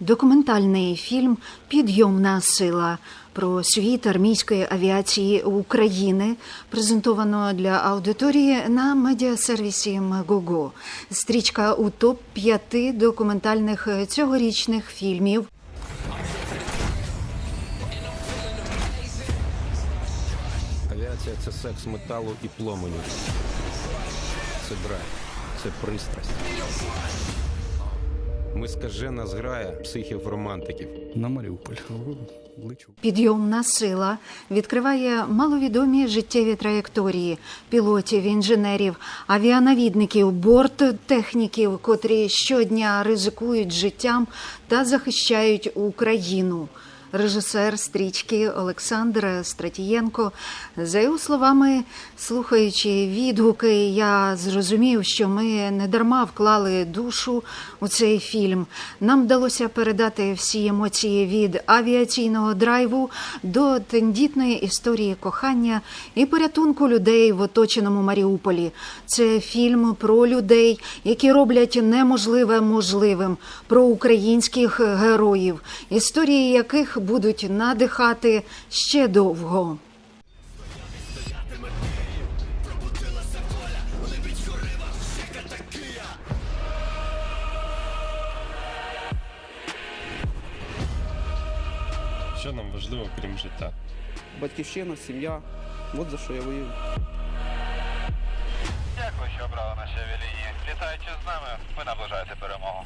Документальний фільм Підйомна сила про світ армійської авіації України презентовано для аудиторії на медіасервісі Мегого. Стрічка у топ 5 документальних цьогорічних фільмів Авіація це секс металу і пломеню. Це драйв, це пристрасть. Ми скажена зграя психів-романтиків. на Маріуполь. Підйомна сила відкриває маловідомі життєві траєкторії пілотів, інженерів, авіанавідників, борттехніків, котрі щодня ризикують життям та захищають Україну. Режисер стрічки Олександр Стратієнко. За його словами, слухаючи відгуки, я зрозумів, що ми не дарма вклали душу у цей фільм. Нам вдалося передати всі емоції від авіаційного драйву до тендітної історії кохання і порятунку людей в оточеному Маріуполі. Це фільм про людей, які роблять неможливе можливим, про українських героїв, історії яких будуть надихати ще довго. Що нам важливо, крім життя? батьківщина, сім'я. От за що я воюю. Дякую, що обрали наші авіалінії. Літаючи з нами, ви наближаєте перемогу.